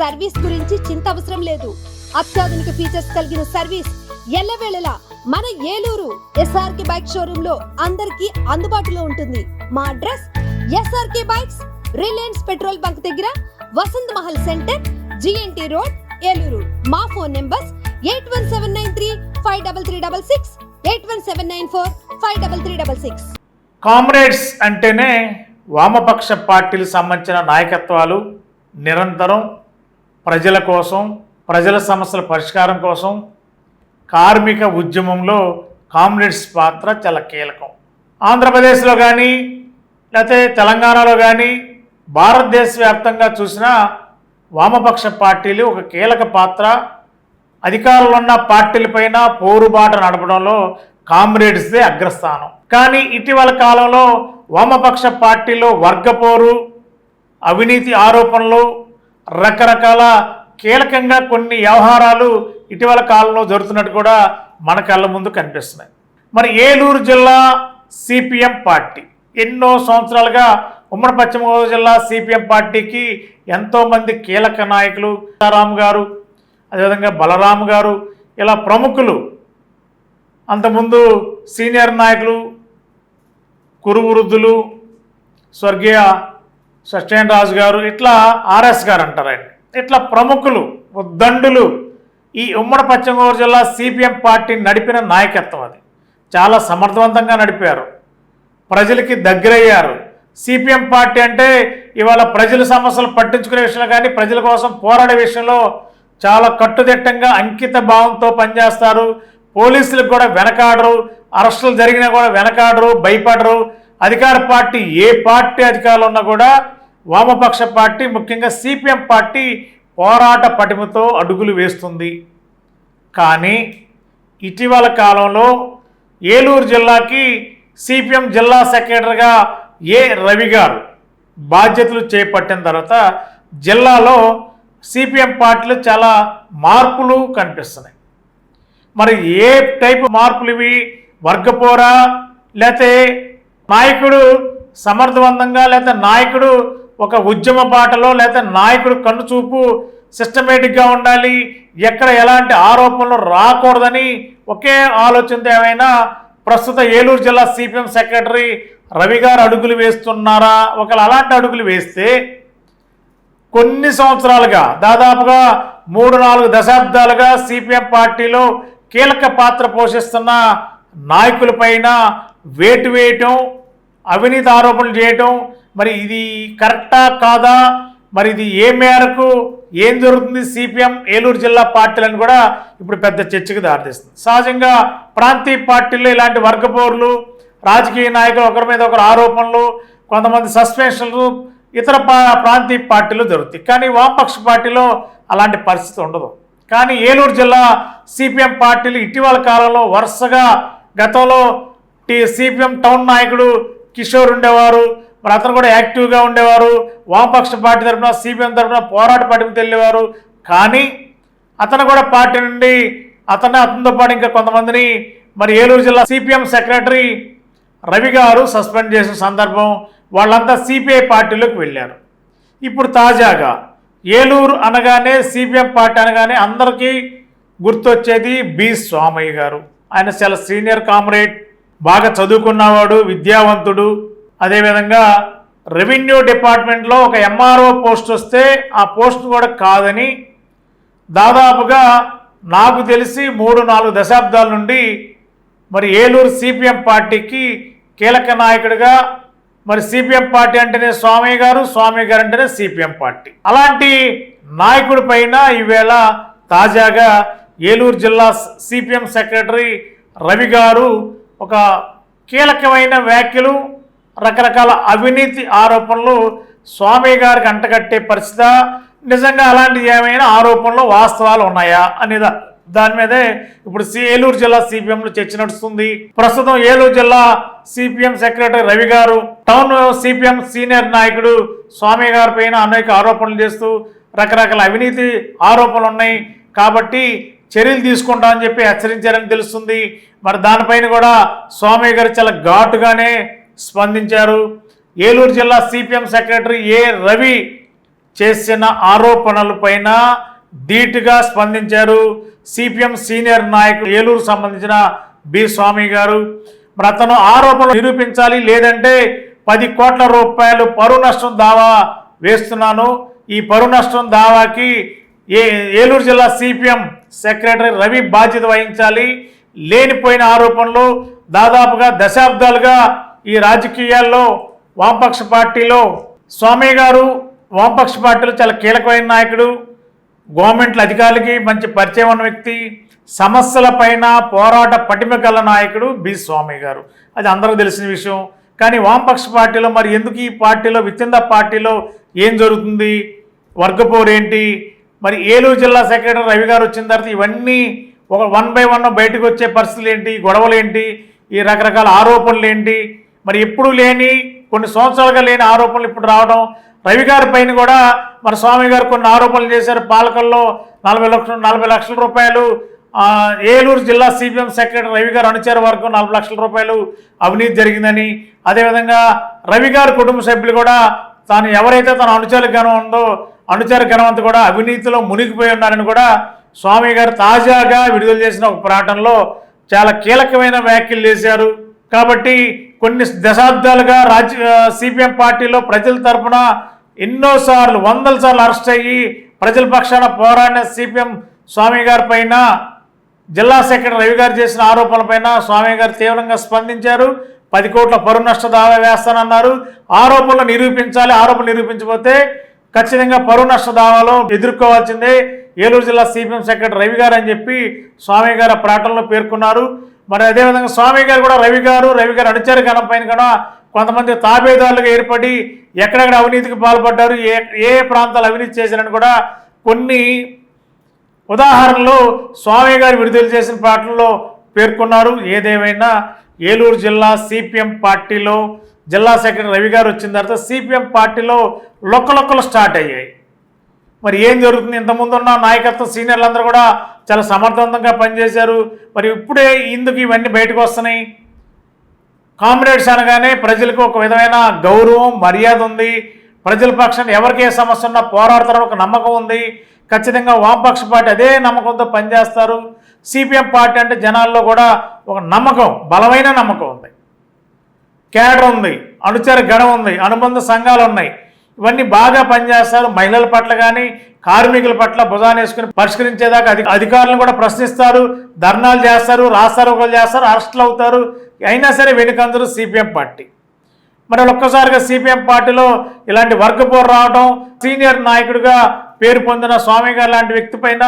Service గురించి చింత అవసరం లేదు. అత్యాధునిక ఫీచర్స్ కలిగిన సర్వీస్ ఎల్లవేళలా మన ఏలూరు ఎస్ఆర్కే బైక్ షోరూమ్లో అందరికీ అందుబాటులో ఉంటుంది. మా address SRK bikes Reliance petrol bunk దగ్గర Vasant Mahal centre GNT road Eluru. మా phone numbers eight one seven nine three five double three double six eight one seven nine four five double three double six. Comrades అంటేనే వామపక్ష పార్టీలకు సంబంధించిన నాయకత్వాలు నిరంతరం ప్రజల కోసం ప్రజల సమస్యల పరిష్కారం కోసం కార్మిక ఉద్యమంలో కామ్రేడ్స్ పాత్ర చాలా కీలకం. ఆంధ్రప్రదేశ్లో కానీ లేకపోతే తెలంగాణలో కానీ భారతదేశ వ్యాప్తంగా చూసినా వామపక్ష పార్టీలు ఒక కీలక పాత్ర. అధికారంలో ఉన్న పార్టీలపైన పోరుబాట నడపడంలో కామ్రేడ్స్దే అగ్రస్థానం. కానీ ఇటీవల కాలంలో వామపక్ష పార్టీలో వర్గపోరు అవినీతి ఆరోపణలు రకరకాల కీలకంగా కొన్ని వ్యవహారాలు ఇటీవల కాలంలో జరుగుతున్నట్టు కూడా మన కళ్ళ ముందు కనిపిస్తున్నాయి. మరి ఏలూరు జిల్లా సిపిఎం పార్టీ ఎన్నో సంవత్సరాలుగా ఉమ్మడి పశ్చిమ గోదావరి జిల్లా సిపిఎం పార్టీకి ఎంతోమంది కీలక నాయకులు సీతారాం గారు అదేవిధంగా బలరాం గారు ఇలా ప్రముఖులు అంతకుముందు సీనియర్ నాయకులు కురువృద్ధులు స్వర్గీయ సత్యన్ రాజు గారు ఇట్లా ఆర్ఎస్ గారు అంటారు ఆయన. ఇట్లా ప్రముఖులు ఉద్దండులు ఈ ఉమ్మడి పశ్చిమ గోదావరి జిల్లా సిపిఎం పార్టీ నడిపిన నాయకత్వం అది. చాలా సమర్థవంతంగా నడిపారు. ప్రజలకి దగ్గరయ్యారు. సిపిఎం పార్టీ అంటే ఇవాళ ప్రజల సమస్యలు పట్టించుకునే విషయంలో కానీ ప్రజల కోసం పోరాడే విషయంలో చాలా కట్టుదిట్టంగా అంకిత భావంతో పనిచేస్తారు. పోలీసులకు కూడా వెనకాడరు. అరెస్టులు జరిగినా కూడా వెనకాడరు భయపడరు. అధికార పార్టీ ఏ పార్టీ అధికారులు ఉన్నా కూడా వామపక్ష పార్టీ ముఖ్యంగా సిపిఎం పార్టీ పోరాట పటిమతో అడుగులు వేస్తుంది. కానీ ఇటీవల కాలంలో ఏలూరు జిల్లాకి సిపిఎం జిల్లా సెక్రటరీగా ఏ రవి గారు బాధ్యతలు చేపట్టిన తర్వాత జిల్లాలో సిపిఎం పార్టీలో చాలా మార్పులు కనిపిస్తున్నాయి. మరి ఏ టైపు మార్పులు ఇవి? వర్గపోరా లేకపోతే నాయకుడు సమర్థవంతంగా లేకపోతే నాయకుడు ఒక ఉద్యమ బాటలో లేకపోతే నాయకుడు కన్ను చూపు సిస్టమేటిక్గా ఉండాలి. ఎక్కడ ఎలాంటి ఆరోపణలు రాకూడదని ఒకే ఆలోచనతో ఏమైనా ప్రస్తుత ఏలూరు జిల్లా సిపిఎం సెక్రటరీ రవి గారు అడుగులు వేస్తున్నారా? ఒకవేళ అలాంటి అడుగులు వేస్తే కొన్ని సంవత్సరాలుగా దాదాపుగా మూడు నాలుగు దశాబ్దాలుగా సిపిఎం పార్టీలో కీలక పాత్ర పోషిస్తున్న నాయకులపైన వేటు వేయటం అవినీతి ఆరోపణలు చేయటం మరి ఇది కరెక్టా కాదా? మరి ఇది ఏ మేరకు? ఏం జరుగుతుంది? సిపిఎం ఏలూరు జిల్లా పార్టీలను కూడా ఇప్పుడు పెద్ద చర్చకు దారితీస్తుంది. సహజంగా ప్రాంతీయ పార్టీల్లో ఇలాంటి వర్గపోర్లు రాజకీయ నాయకులు ఒకరి మీద ఒకరు ఆరోపణలు కొంతమంది సస్పెన్షన్లు ఇతర ప్రాంతీయ పార్టీలు జరుగుతాయి. కానీ వామపక్ష పార్టీలో అలాంటి పరిస్థితి ఉండదు. కానీ ఏలూరు జిల్లా సిపిఎం పార్టీలు ఇటీవల కాలంలో వరుసగా గతంలో టీ సిపిఎం టౌన్ నాయకుడు కిషోర్ ఉండేవారు. మరి అతను కూడా యాక్టివ్గా ఉండేవారు. వామపక్ష పార్టీ తరఫున సిపిఎం తరఫున పోరాట పట్టుకు వెళ్ళేవారు కానీ అతను కూడా పార్టీ నుండి అతను అతనితో పాటు ఇంకా కొంతమందిని మరి ఏలూరు జిల్లా సిపిఎం సెక్రటరీ రవి గారు సస్పెండ్ చేసిన సందర్భం వాళ్ళంతా సిపిఐ పార్టీలోకి వెళ్ళారు. ఇప్పుడు తాజాగా ఏలూరు అనగానే సిపిఎం పార్టీ అనగానే అందరికీ గుర్తొచ్చేది బి స్వామయ్య గారు. ఆయన చాలా సీనియర్ కామ్రేడ్. బాగా చదువుకున్నవాడు విద్యావంతుడు. అదేవిధంగా రెవెన్యూ డిపార్ట్మెంట్లో ఒక ఎంఆర్ఓ పోస్ట్ వస్తే ఆ పోస్ట్ కూడా కాదని దాదాపుగా నాకు తెలిసి మూడు నాలుగు దశాబ్దాల నుండి మరి ఏలూరు సిపిఎం పార్టీకి కీలక నాయకుడిగా మరి సిపిఎం పార్టీ అంటేనే స్వామి గారు స్వామి గారు అంటేనే సిపిఎం పార్టీ. అలాంటి నాయకుడి పైన ఈవేళ తాజాగా ఏలూరు జిల్లా సిపిఎం సెక్రటరీ రవి గారు ఒక కీలకమైన వ్యాఖ్యలు రకరకాల అవినీతి ఆరోపణలు స్వామి గారికి అంటగట్టే పరిస్థితి. నిజంగా అలాంటి ఏమైనా ఆరోపణలు వాస్తవాలు ఉన్నాయా అనే దా- దాని మీదే ఇప్పుడు ఏలూరు జిల్లా సిపిఎంలో చర్చ నడుస్తుంది. ప్రస్తుతం ఏలూరు జిల్లా సిపిఎం సెక్రటరీ రవి గారు టౌన్ సిపిఎం సీనియర్ నాయకుడు స్వామి గారి పైన అనేక ఆరోపణలు చేస్తూ రకరకాల అవినీతి ఆరోపణలు ఉన్నాయి. కాబట్టి చర్యలు తీసుకుంటామని చెప్పి హెచ్చరించారని తెలుస్తుంది. మరి దానిపైన కూడా స్వామి గారు చాలా ఘాటుగానే స్పందించారు. ఏలూరు జిల్లా సిపిఎం సెక్రటరీ ఏ రవి చేసిన ఆరోపణలపైన ధీటుగా స్పందించారు. సిపిఎం సీనియర్ నాయకుడు ఏలూరు సంబంధించిన బి స్వామి గారు. మరి అతను ఆరోపణలు నిరూపించాలి లేదంటే పది కోట్ల రూపాయలు పరువు నష్టం దావా వేస్తున్నాను. ఈ పరువు నష్టం దావాకి ఏ ఏలూరు జిల్లా సిపిఎం సెక్రటరీ రవి బాధ్యత వహించాలి. లేనిపోయిన ఆరోపణలు దాదాపుగా దశాబ్దాలుగా ఈ రాజకీయాల్లో వామపక్ష పార్టీలో స్వామి గారు వామపక్ష పార్టీలో చాలా కీలకమైన నాయకుడు గవర్నమెంట్ల అధికారులకి మంచి పరిచయం ఉన్న వ్యక్తి సమస్యల పైన పోరాట పటిమ గల నాయకుడు బి స్వామి గారు. అది అందరూ తెలిసిన విషయం. కానీ వామపక్ష పార్టీలో మరి ఎందుకు ఈ పార్టీలో విచ్చింద పార్టీలో ఏం జరుగుతుంది? వర్గపోరు ఏంటి? మరి ఏలూరు జిల్లా సెక్రటరీ రవి గారు వచ్చిన తర్వాత ఇవన్నీ ఒక వన్ బై వన్ బయటకు వచ్చే పరిస్థితులు ఏంటి? గొడవలు ఏంటి? ఈ రకరకాల ఆరోపణలు ఏంటి? మరి ఎప్పుడు లేని కొన్ని సంవత్సరాలుగా లేని ఆరోపణలు ఇప్పుడు రావడం రవి గారి పైన కూడా మన స్వామి గారు కొన్ని ఆరోపణలు చేశారు. పాలకల్లో నలభై లక్షలు నలభై లక్షల రూపాయలు ఏలూరు జిల్లా సిపిఎం సెక్రటరీ రవి గారు అనుచర వర్గం నలభై లక్షల రూపాయలు అవినీతి జరిగిందని. అదేవిధంగా రవి గారి కుటుంబ సభ్యులు కూడా తాను ఎవరైతే తన అనుచర ఉందో అనుచర గణవంత కూడా అవినీతిలో మునిగిపోయి ఉన్నారని కూడా స్వామి గారు తాజాగా విడుదల చేసిన ఒక ప్రాటంలో చాలా కీలకమైన వ్యాఖ్యలు చేశారు. కాబట్టి కొన్ని దశాబ్దాలుగా రాజ్య సిపిఎం పార్టీలో ప్రజల తరపున ఎన్నోసార్లు వందల సార్లు అరెస్ట్ అయ్యి ప్రజల పక్షాన పోరాడిన సిపిఎం స్వామి గారి పైన జిల్లా సెక్రటరీ రవి గారు చేసిన ఆరోపణలపైన స్వామి గారు తీవ్రంగా స్పందించారు. పది కోట్ల పరు నష్ట దావా వేస్తానన్నారు. ఆరోపణలు నిరూపించాలి ఆరోపణలు నిరూపించకపోతే ఖచ్చితంగా పరువు నష్ట దావాలో ఎదుర్కోవాల్సిందే. ఏలూరు జిల్లా సిపిఎం సెక్రటరీ రవి గారు అని చెప్పి స్వామి గారు ప్రకటనలో పేర్కొన్నారు. మరి అదేవిధంగా స్వామి గారు కూడా రవి గారు రవి గారు అడిచారు గణం పైన కూడా కొంతమంది తాబేదారులుగా ఏర్పడి ఎక్కడెక్కడ అవినీతికి పాల్పడ్డారు ఏ ఏ ప్రాంతాలు అవినీతి చేశారని కూడా కొన్ని ఉదాహరణలు స్వామి గారు విడుదల చేసిన పాటల్లో పేర్కొన్నారు. ఏదేమైనా ఏలూరు జిల్లా సిపిఎం పార్టీలో జిల్లా సెక్రటరీ రవి గారు వచ్చిన తర్వాత సిపిఎం పార్టీలో లొక్కలొక్కలు స్టార్ట్ అయ్యాయి. మరి ఏం జరుగుతుంది? ఇంతకుముందు ఉన్న నాయకత్వం సీనియర్లందరూ కూడా చాలా సమర్థవంతంగా పనిచేశారు. మరి ఇప్పుడే ఇందుకు ఇవన్నీ బయటకు వస్తున్నాయి. కామ్రేడ్స్ అనగానే ప్రజలకు ఒక విధమైన గౌరవం మర్యాద ఉంది. ప్రజల పక్షాన ఎవరికి ఏ సమస్య ఉన్నా పోరాడతారని ఒక నమ్మకం ఉంది. ఖచ్చితంగా వామపక్ష పార్టీ అదే నమ్మకంతో పనిచేస్తారు. సిపిఎం పార్టీ అంటే జనాల్లో కూడా ఒక నమ్మకం బలమైన నమ్మకం ఉంది. కేడర్ ఉంది అనుచర గణం ఉంది అనుబంధ సంఘాలు ఉన్నాయి. ఇవన్నీ బాగా పనిచేస్తారు. మహిళల పట్ల కానీ కార్మికుల పట్ల భుజాన్ని వేసుకుని పరిష్కరించేదాకా అధి అధికారులను కూడా ప్రశ్నిస్తారు ధర్నాలు చేస్తారు రాస్తారోకలు చేస్తారు అరెస్టులు అవుతారు. అయినా సరే వెనుకందరూ సిపిఎం పార్టీ. మరి ఒక్కసారిగా సిపిఎం పార్టీలో ఇలాంటి వర్గపోరు రావడం సీనియర్ నాయకుడిగా పేరు పొందిన స్వామి గారు లాంటి వ్యక్తి పైన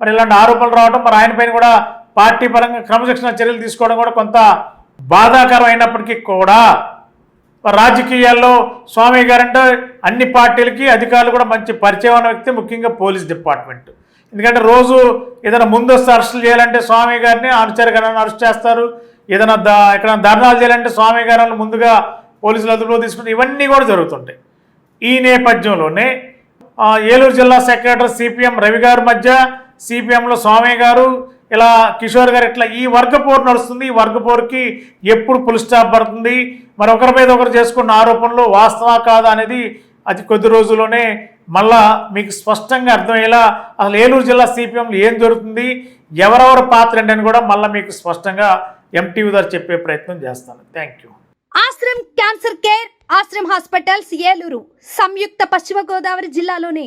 మరి ఇలాంటి ఆరోపణలు రావడం మరి ఆయన పైన కూడా పార్టీ పరంగా క్రమశిక్షణ చర్యలు తీసుకోవడం కూడా కొంత బాధాకరమైనప్పటికీ కూడా రాజకీయాల్లో స్వామి గారంటే అన్ని పార్టీలకి అధికారులు కూడా మంచి పరిచయం అన్న వ్యక్తి ముఖ్యంగా పోలీస్ డిపార్ట్మెంట్. ఎందుకంటే రోజు ఏదైనా ముందస్తు అరెస్టులు చేయాలంటే స్వామి గారిని అనుచర అరెస్ట్ చేస్తారు. ఏదైనా దా ఎక్కడ ధర్నాలు చేయాలంటే స్వామి గారిని ముందుగా పోలీసులు అదుపులో తీసుకుంటే ఇవన్నీ కూడా జరుగుతుంటాయి. ఈ నేపథ్యంలోనే ఏలూరు జిల్లా సెక్రటరీ సిపిఎం రవి గారి మధ్య సిపిఎంలో స్వామి గారు ఇలా కిషోర్ గారు ఇట్లా ఈ వర్గపోరు నడుస్తుంది ఈ వర్గపోరుకి ఎప్పుడు పుల్ స్టాప్ పడుతుంది? మరి ఒకరి మీద ఒకరు చేసుకున్న ఆరోపణలు వాస్తవా కాదా అనేది అది కొద్ది రోజుల్లోనే మళ్ళా మీకు స్పష్టంగా అర్థమయ్యేలా అసలు ఏలూరు జిల్లా సిపిఎంలో ఏం జరుగుతుంది? ఎవరెవరు పాత్ర ఏంటని కూడా మళ్ళీ మీకు స్పష్టంగా ఎంటీవీ ద్వారా చెప్పే ప్రయత్నం చేస్తాను. Thank you Ashram cancer care Ashram hospitals Eluru. సంయుక్త పశ్చిమ గోదావరి జిల్లాలోని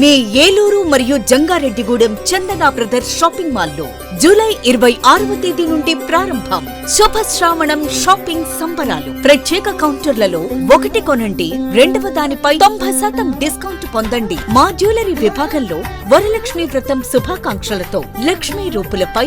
మీ ఏలూరు మరియు జంగారెడ్డిగూడెం చందనా బ్రదర్స్ షాపింగ్ మాల్లో జూలై ఇరవై ఆరవ తేదీ నుండి ప్రారంభం శుభ శ్రావణం షాపింగ్ సంబరాలు. ప్రత్యేక కౌంటర్లలో ఒకటి కొనండి రెండవ దానిపై తొంభై శాతం డిస్కౌంట్ పొందండి. మా జ్యువెలరీ విభాగంలో వరలక్ష్మి వ్రతం శుభాకాంక్షలతో Lakshmi రూపులపై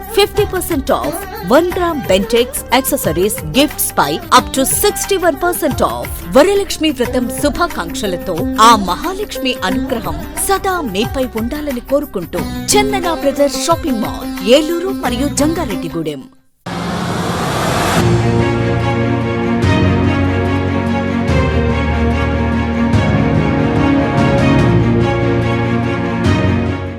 fifty percent off one gram Bentex accessories gifts pi up to sixty one percent off Varalakshmi Vratam శుభాకాంక్షలతో ఆ మహాలక్ష్మి అనుగ్రహం సదా మీపై ఉండాలని కోరుకుంటూ Chandana brothers shopping mall Eluru మరియు జంగారెడ్డిగూడెం.